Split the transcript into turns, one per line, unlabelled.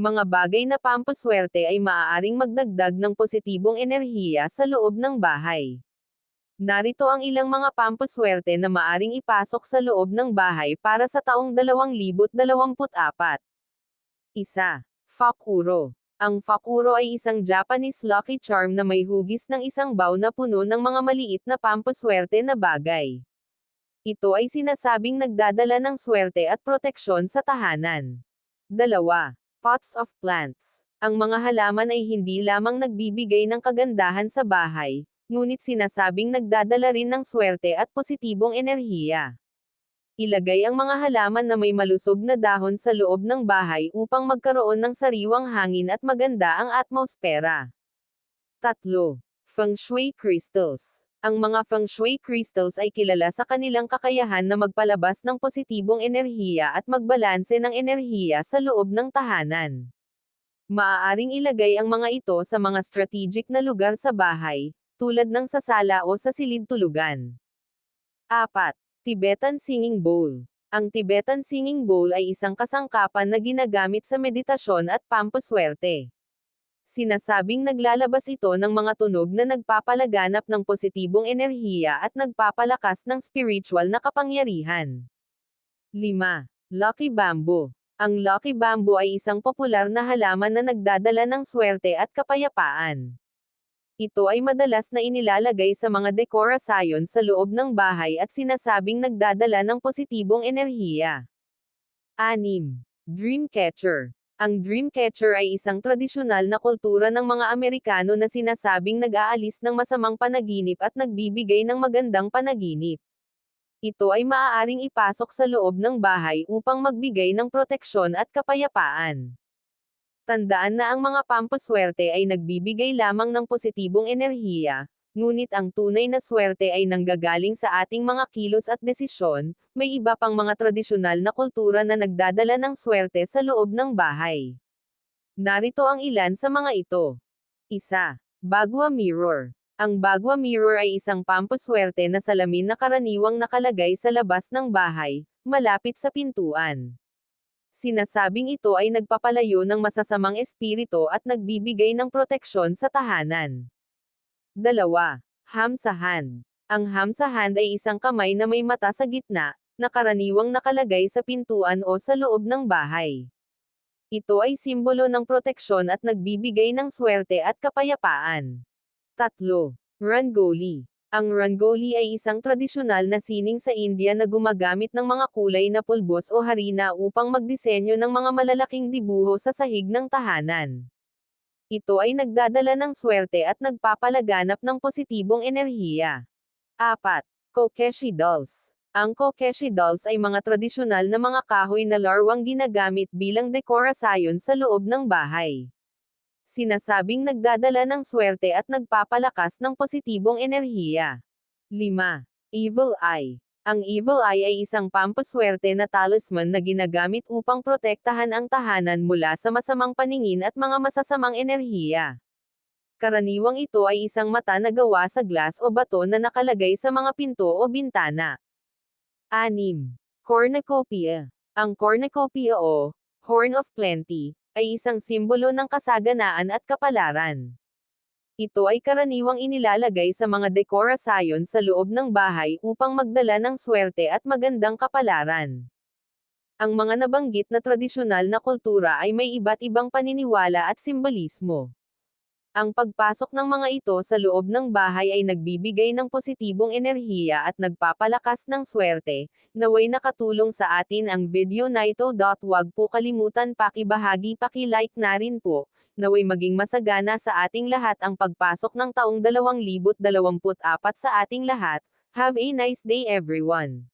Mga bagay na pampaswerte ay maaaring magdagdag ng positibong enerhiya sa loob ng bahay. Narito ang ilang mga pampaswerte na maaring ipasok sa loob ng bahay para sa taong 2024. Isa. Fakuro. Ang fakuro ay isang Japanese lucky charm na may hugis ng isang bowl na puno ng mga maliit na pampaswerte na bagay. Ito ay sinasabing nagdadala ng swerte at proteksyon sa tahanan. Dalawa. Pots of plants. Ang mga halaman ay hindi lamang nagbibigay ng kagandahan sa bahay, ngunit sinasabing nagdadala rin ng swerte at positibong enerhiya. Ilagay ang mga halaman na may malusog na dahon sa loob ng bahay upang magkaroon ng sariwang hangin at maganda ang atmosfera. Tatlo. Feng Shui Crystals. Ang mga feng shui crystals ay kilala sa kanilang kakayahan na magpalabas ng positibong enerhiya at magbalanse ng enerhiya sa loob ng tahanan. Maaaring ilagay ang mga ito sa mga strategic na lugar sa bahay, tulad ng sa sala o sa silid tulugan. 4. Tibetan Singing Bowl. Ang Tibetan Singing Bowl ay isang kasangkapan na ginagamit sa meditasyon at pampaswerte. Sinasabing naglalabas ito ng mga tunog na nagpapalaganap ng positibong enerhiya at nagpapalakas ng spiritual na kapangyarihan. 5. Lucky Bamboo. Ang Lucky Bamboo ay isang popular na halaman na nagdadala ng swerte at kapayapaan. Ito ay madalas na inilalagay sa mga dekorasyon sa loob ng bahay at sinasabing nagdadala ng positibong enerhiya. 6. Dreamcatcher. Ang dreamcatcher ay isang tradisyonal na kultura ng mga Amerikano na sinasabing nag-aalis ng masamang panaginip at nagbibigay ng magandang panaginip. Ito ay maaaring ipasok sa loob ng bahay upang magbigay ng proteksyon at kapayapaan. Tandaan na ang mga pampaswerte ay nagbibigay lamang ng positibong enerhiya, Ngunit ang tunay na swerte ay nanggagaling sa ating mga kilos at desisyon, may iba pang mga tradisyonal na kultura na nagdadala ng swerte sa loob ng bahay. Narito ang ilan sa mga ito. Isa. Bagwa Mirror. Ang Bagwa Mirror ay isang pampaswerte na salamin na karaniwang nakalagay sa labas ng bahay, malapit sa pintuan. Sinasabing ito ay nagpapalayo ng masasamang espiritu at nagbibigay ng proteksyon sa tahanan. Dalawa. Ham sa hand. Ang ham sa hand ay isang kamay na may mata sa gitna, na karaniwang nakalagay sa pintuan o sa loob ng bahay. Ito ay simbolo ng proteksyon at nagbibigay ng swerte at kapayapaan. Tatlo. Rangoli. Ang rangoli ay isang tradisyonal na sining sa India na gumagamit ng mga kulay na pulbos o harina upang magdisenyo ng mga malalaking dibuho sa sahig ng tahanan. Ito ay nagdadala ng swerte at nagpapalaganap ng positibong enerhiya. 4. Kokeshi Dolls Ang Kokeshi Dolls ay mga tradisyonal na mga kahoy na larwang ginagamit bilang dekorasyon sa loob ng bahay. Sinasabing nagdadala ng swerte at nagpapalakas ng positibong enerhiya. 5. Evil Eye ang Evil Eye ay isang pampaswerte na talisman na ginagamit upang protektahan ang tahanan mula sa masamang paningin at mga masasamang enerhiya. Karaniwang ito ay isang mata na gawa sa glass o bato na nakalagay sa mga pinto o bintana. 6. Cornucopia. Ang cornucopia o Horn of Plenty ay isang simbolo ng kasaganaan at kapalaran. Ito ay karaniwang inilalagay sa mga dekorasyon sa loob ng bahay upang magdala ng swerte at magandang kapalaran. Ang mga nabanggit na tradisyonal na kultura ay may iba't ibang paniniwala at simbolismo. Ang pagpasok ng mga ito sa loob ng bahay ay nagbibigay ng positibong enerhiya at nagpapalakas ng swerte. Naway nakatulong sa atin ang video na ito. Huwag po kalimutan pakibahagi paki-like na rin po. Naway maging masagana sa ating lahat ang pagpasok ng taong 2024 sa ating lahat. Have a nice day everyone.